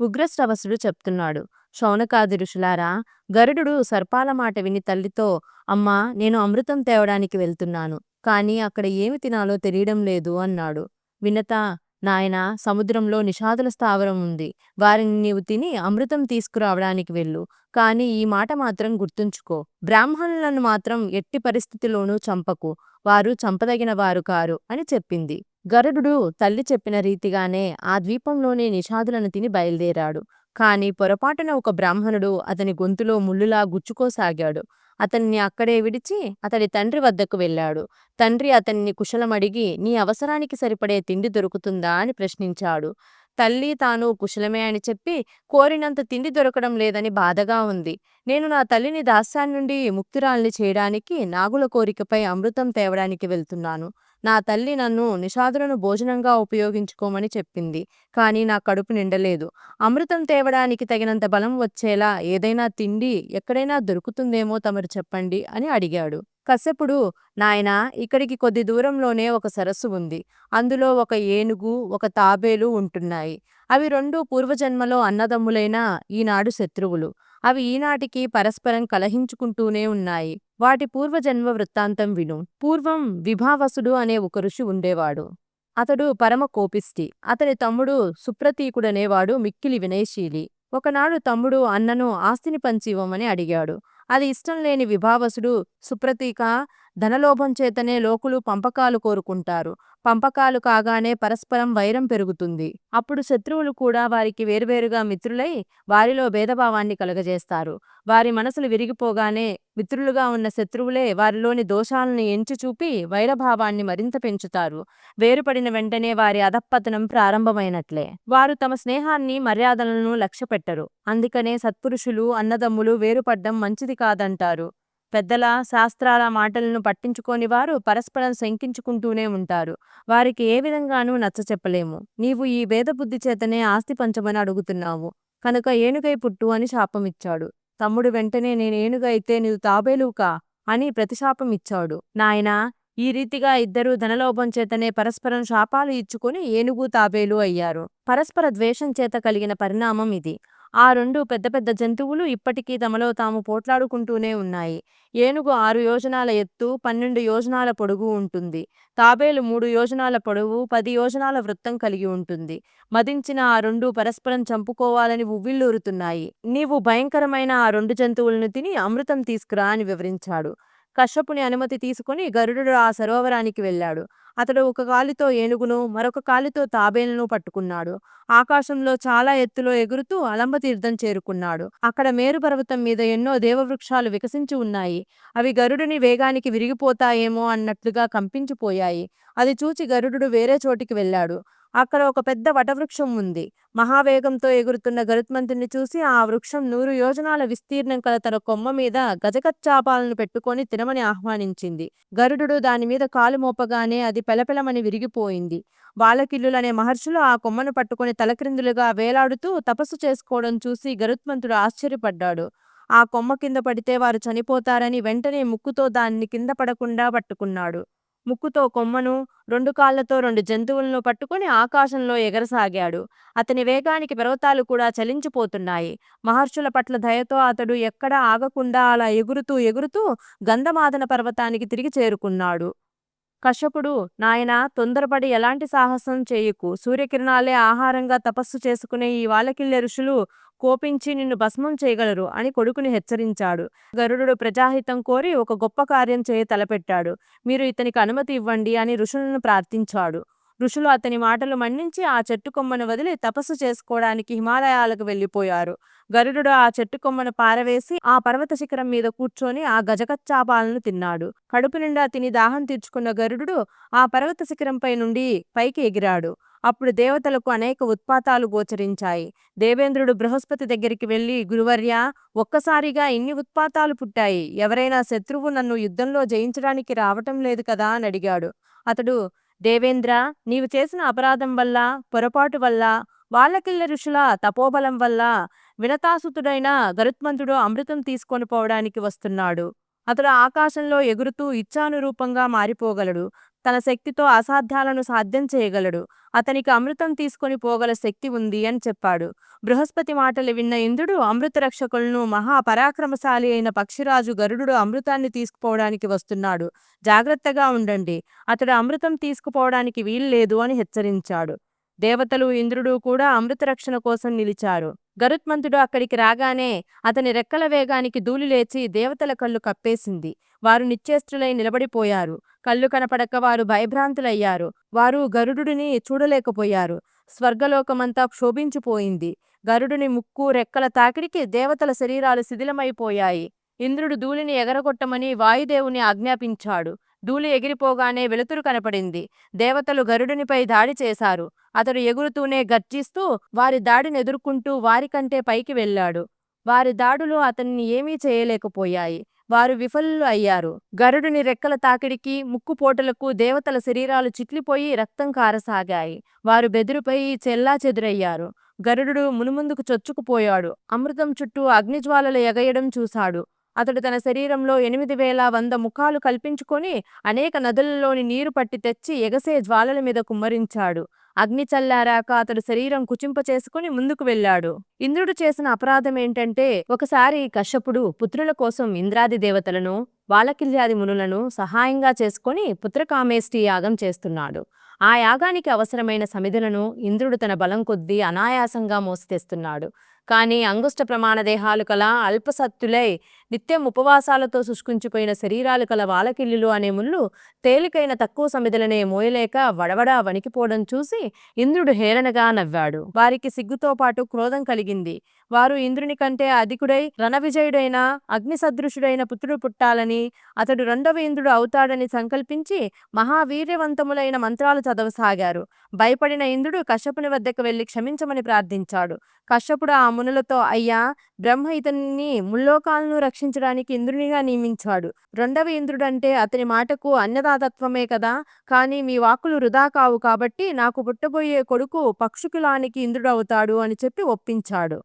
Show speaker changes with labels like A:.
A: ఉగ్రశ్రవసుడు చెప్తున్నాడు. శౌనకాది ఋషులారా గరుడు సర్పాల మాట విని తల్లితో అమ్మా నేను అమృతం తేవడానికి వెళ్తున్నాను కాని అక్కడ ఏమి తినాలో తెలియడం లేదు అన్నాడు. వినత నాయన సముద్రంలో నిషాదుల స్థావరం ఉంది. వారిని నీవు తిని అమృతం తీసుకురావడానికి వెళ్ళు కాని ఈ మాట మాత్రం గుర్తుంచుకో. బ్రాహ్మణులను మాత్రం ఎట్టి పరిస్థితిలోనూ చంపకు. వారు చంపదగిన వారు కారు అని చెప్పింది. గరుడు తల్లి చెప్పిన రీతిగానే ఆ ద్వీపంలోని నిషాదులను తిని బయలుదేరాడు. కాని పొరపాటున ఒక బ్రాహ్మణుడు అతని గొంతులో ముల్లులా గుచ్చుకోసాగాడు. అతన్ని అక్కడే విడిచి అతడి తండ్రి వద్దకు వెళ్ళాడు. తండ్రి అతన్ని కుశలమడిగి నీ అవసరానికి సరిపడే తిండి దొరుకుతుందా? అని ప్రశ్నించాడు. తల్లి తాను కుశలమే అని చెప్పి కోరినంత తిండి దొరకడం లేదని బాధగా ఉంది. నేను నా తల్లిని దాస్యాన్ని నుండి ముక్తురాల్ని చేయడానికి నాగుల కోరికపై అమృతం తేవడానికి వెళ్తున్నాను. నా తల్లి నన్ను నిషాదులను భోజనంగా ఉపయోగించుకోమని చెప్పింది కానీ నా కడుపు నిండలేదు. అమృతం తేవడానికి తగినంత బలం వచ్చేలా ఏదైనా తిండి ఎక్కడైనా దొరుకుతుందేమో తమరు చెప్పండి అని అడిగాడు. కశ్యపుడు నాయనా ఇక్కడికి కొద్ది దూరంలోనే ఒక సరస్సు ఉంది. అందులో ఒక ఏనుగు ఒక తాబేలు ఉంటున్నాయి. అవి రెండు పూర్వజన్మలో అన్నదమ్ములైన ఈనాడు శత్రువులు. అవి ఈనాటికి పరస్పరం కలహించుకుంటూనే ఉన్నాయి. వాటి పూర్వజన్మ వృత్తాంతం విను. పూర్వం విభావసుడు అనే ఒక ఋషి ఉండేవాడు. అతడు పరమ కోపిష్టి. అతని తమ్ముడు సుప్రతీకుడనేవాడు మిక్కిలి వినయశీలి. ఒకనాడు తమ్ముడు అన్నను ఆస్తిని పంచివ్వమని అడిగాడు. అది ఇష్టం లేని విభావసుడు సుప్రతీక ధనలోభం చేతనే లోకులు పంపకాలు కోరుకుంటారు. పంపకాలు కాగానే పరస్పరం వైరం పెరుగుతుంది. అప్పుడు శత్రువులు కూడా వారికి వేర్వేరుగా మిత్రులై వారిలో భేదభావాన్ని కలుగజేస్తారు. వారి మనసులు విరిగిపోగానే మిత్రులుగా ఉన్న శత్రువులే వారిలోని దోషాలను ఎంచి చూపి వైరభావాన్ని మరింత పెంచుతారు. వేరుపడిన వెంటనే వారి అధపతనం ప్రారంభమైనట్లే. వారు తమ స్నేహాన్ని మర్యాదలను లక్ష్యపెట్టరు. అందుకనే సత్పురుషులు అన్నదమ్ములు వేరుపడ్డం మంచిది కాదంటారు. పెద్దల శాస్త్రాల మాటలను పట్టించుకోని వారు పరస్పరం శంకించుకుంటూనే ఉంటారు. వారికి ఏ విధంగానూ నచ్చ చెప్పలేము. నీవు ఈ భేదబుద్ధి చేతనే ఆస్తి పంచమని అడుగుతున్నావు. కనుక ఏనుగై పుట్టు అని శాపమిచ్చాడు. తమ్ముడు వెంటనే నేను ఏనుగైతే నీవు తాబేలుకా అని ప్రతిశాపం ఇచ్చాడు నాయనా ఈ రీతిగా ఇద్దరూ ధనలోభం చేతనే పరస్పరం శాపాలు ఇచ్చుకొని ఏనుగు తాబేలు అయ్యారు. పరస్పర ద్వేషం చేత కలిగిన పరిణామం ఇది. ఆ రెండు పెద్ద పెద్ద జంతువులు ఇప్పటికీ తమలో తాము పోట్లాడుకుంటూనే ఉన్నాయి. ఏనుగు ఆరు యోజనాల ఎత్తు పన్నెండు యోజనాల పొడుగు ఉంటుంది. తాబేలు మూడు యోజనాల పొడవు పది యోజనాల వృత్తం కలిగి ఉంటుంది. మదించిన ఆ రెండు పరస్పరం చంపుకోవాలని ఉవ్విళ్ళూరుతున్నాయి. నీవు భయంకరమైన ఆ రెండు జంతువులను తిని అమృతం తీసుకురా అని వివరించాడు. కశ్యపుని అనుమతి తీసుకుని గరుడు ఆ సరోవరానికి వెళ్ళాడు. అతడు ఒక కాలితో ఏనుగును మరొక కాలితో తాబేలను పట్టుకున్నాడు. ఆకాశంలో చాలా ఎత్తులో ఎగురుతూ అలంబ తీర్థం చేరుకున్నాడు. అక్కడ మేరు పర్వతం మీద ఎన్నో దేవవృక్షాలు వికసించి ఉన్నాయి. అవి గరుడుని వేగానికి విరిగిపోతాయేమో అన్నట్లుగా కంపించిపోయాయి. అది చూచి గరుడు వేరే చోటికి వెళ్ళాడు. అక్కడ ఒక పెద్ద వటవృక్షం ఉంది. మహావేగంతో ఎగురుతున్న గరుత్మంతుని చూసి ఆ వృక్షం నూరు యోజనాల విస్తీర్ణం కల తన కొమ్మ మీద గజకచ్చాపాలను పెట్టుకొని తినమని ఆహ్వానించింది. గరుడు దాని మీద కాలు మోపగానే అది పెలపెలమని విరిగిపోయింది. బాలకిల్లులనే మహర్షులు ఆ కొమ్మను పట్టుకొని తలక్రిందులుగా వేలాడుతూ తపస్సు చేసుకోవడం చూసి గరుత్మంతుడు ఆశ్చర్యపడ్డాడు. ఆ కొమ్మ కింద పడితే వారు చనిపోతారని వెంటనే ముక్కుతో దాన్ని కింద పడకుండా పట్టుకున్నాడు. ముక్కుతో కొమ్మను రెండు కాళ్ళతో రెండు జంతువులను పట్టుకుని ఆకాశంలో ఎగరసాగాడు. అతని వేగానికి పర్వతాలు కూడా చలించిపోతున్నాయి. మహర్షుల పట్ల దయతో అతడు ఎక్కడా ఆగకుండా అలా ఎగురుతూ ఎగురుతూ గంధమాదన పర్వతానికి తిరిగి చేరుకున్నాడు. కశ్యపుడు నాయన తొందరపడి ఎలాంటి సాహసం చేయకు. సూర్యకిరణాలే ఆహారంగా తపస్సు చేసుకునే ఈ వాలకిల్లె ఋషులు కోపించి నిన్ను భస్మం చేయగలరు అని కొడుకుని హెచ్చరించాడు. గరుడు ప్రజాహితం కోరి ఒక గొప్ప కార్యం చేయ తలపెట్టాడు. మీరు ఇతనికి అనుమతి ఇవ్వండి అని ఋషులను ప్రార్థించాడు. ఋషులు అతని మాటలు మన్నించి ఆ చెట్టు కొమ్మను వదిలి తపస్సు చేసుకోవడానికి హిమాలయాలకు వెళ్ళిపోయారు. గరుడు ఆ చెట్టు కొమ్మను పారవేసి ఆ పర్వత శిఖరం మీద కూర్చొని ఆ గజకచ్చాపాలను తిన్నాడు. కడుపు నిండా తిని దాహం తీర్చుకున్న గరుడు ఆ పర్వత శిఖరంపై నుండి పైకి ఎగిరాడు. అప్పుడు దేవతలకు అనేక ఉత్పాతాలు గోచరించాయి. దేవేంద్రుడు బృహస్పతి దగ్గరికి వెళ్ళి గురువర్య ఒక్కసారిగా ఇన్ని ఉత్పాతాలు పుట్టాయి. ఎవరైనా శత్రువు నన్ను యుద్ధంలో జయించడానికి రావటం లేదు కదా అని అడిగాడు. అతడు దేవేంద్ర నీవు చేసిన అపరాధం వల్ల పొరపాటు వల్ల వాళ్ళకిళ్ళ ఋషుల తపోబలం వల్ల వినతాసుతుడైన గరుత్మంతుడు అమృతం తీసుకొని పోవడానికి వస్తున్నాడు. అతడు ఆకాశంలో ఎగురుతూ ఇచ్చానురూపంగా మారిపోగలడు. తన శక్తితో అసాధ్యాలను సాధ్యం చేయగలడు. అతనికి అమృతం తీసుకొని పోగల శక్తి ఉంది అని చెప్పాడు. బృహస్పతి మాటలు విన్న ఇంద్రుడు అమృత రక్షకులను మహా పరాక్రమశాలి అయిన పక్షిరాజు గరుడు అమృతాన్ని తీసుకుపోవడానికి వస్తున్నాడు. జాగ్రత్తగా ఉండండి. అతడు అమృతం తీసుకుపోవడానికి వీల్లేదు అని హెచ్చరించాడు. దేవతలు ఇంద్రుడు కూడా అమృత రక్షణ కోసం నిలిచారు. గరుత్మంతుడు అక్కడికి రాగానే అతని రెక్కల వేగానికి ధూళి లేచి దేవతల కళ్ళు కప్పేసింది. వారు నిశ్చేష్టులై నిలబడిపోయారు. కళ్ళు కనపడక వారు భయభ్రాంతులయ్యారు. వారు గరుడుని చూడలేకపోయారు. స్వర్గలోకమంతా క్షోభించిపోయింది. గరుడుని ముక్కు రెక్కల తాకిడికి దేవతల శరీరాలు శిథిలమైపోయాయి. ఇంద్రుడు ధూళిని ఎగరగొట్టమని వాయుదేవుని ఆజ్ఞాపించాడు. ధూళి ఎగిరిపోగానే వెలుతురు కనపడింది. దేవతలు గరుడునిపై దాడి చేశారు. అతడు ఎగురుతూనే గర్జిస్తూ వారి దాడిని ఎదుర్కొంటూ వారికంటే పైకి వెళ్ళాడు. వారి దాడులు అతన్ని ఏమీ చేయలేకపోయాయి. వారు విఫలులు అయ్యారు. గరుడుని రెక్కల తాకిడికి ముక్కుపోటలకు దేవతల శరీరాలు చిట్లిపోయి రక్తం కారసాగాయి. వారు బెదిరిపోయి చెల్లా చెదురయ్యారు. గరుడు మునుముందుకు చొచ్చుకుపోయాడు. అమృతం చుట్టూ అగ్నిజ్వాలలు ఎగయడం చూశాడు. అతడు తన శరీరంలో ఎనిమిది వేల వంద ముఖాలు కల్పించుకొని అనేక నదులలోని నీరు పట్టి తెచ్చి ఎగసే జ్వాలల మీద కుమ్మరించాడు. అగ్ని చల్లారాక అతడు శరీరం కుచింప చేసుకుని ముందుకు వెళ్ళాడు. ఇంద్రుడు చేసిన అపరాధం ఏంటంటే ఒకసారి కశ్యపుడు పుత్రుల కోసం ఇంద్రాది దేవతలను వాలకిల్యాది మునులను సహాయంగా చేసుకుని పుత్రకామేష్టి యాగం చేస్తున్నాడు. ఆ యాగానికి అవసరమైన సమిధులను ఇంద్రుడు తన బలం కొద్దీ అనాయాసంగా మోసి తెస్తున్నాడు కానీ అంగుష్ట ప్రమాణ దేహాలు కల అల్పసత్తులై నిత్యం ఉపవాసాలతో శుష్కుంచిపోయిన శరీరాలు కల వాలకిల్లులు అనే ముళ్ళు తేలికైన తక్కువ సమిధులనే మోయలేక వడవడా వణికిపోవడం చూసి ఇంద్రుడు హేళనగా నవ్వాడు. వారికి సిగ్గుతో పాటు క్రోధం కలిగింది. వారు ఇంద్రుని కంటే అధికుడై రణవిజయుడైన అగ్ని సదృశుడైన పుత్రుడు పుట్టాలని అతడు రెండవ ఇంద్రుడు అవుతాడని సంకల్పించి మహావీర్యవంతములైన మంత్రాలు చదవసాగారు. భయపడిన ఇంద్రుడు కశ్యపుని వద్దకు వెళ్ళి క్షమించమని ప్రార్థించాడు. కశ్యపుడు ఆ మునులతో అయ్యా! బ్రహ్మ ఇతన్ని ముల్లోకాలను రక్షించడానికి ఇంద్రునిగా నియమించాడు. రెండవ ఇంద్రుడంటే అతని మాటకు అన్నదాతత్వమే కదా! కానీ మీ వాక్కులు వృధా కావు కాబట్టి నాకు పుట్టబోయే కొడుకు పక్షుకులానికి ఇంద్రుడు అవుతాడు అని చెప్పి ఒప్పించాడు.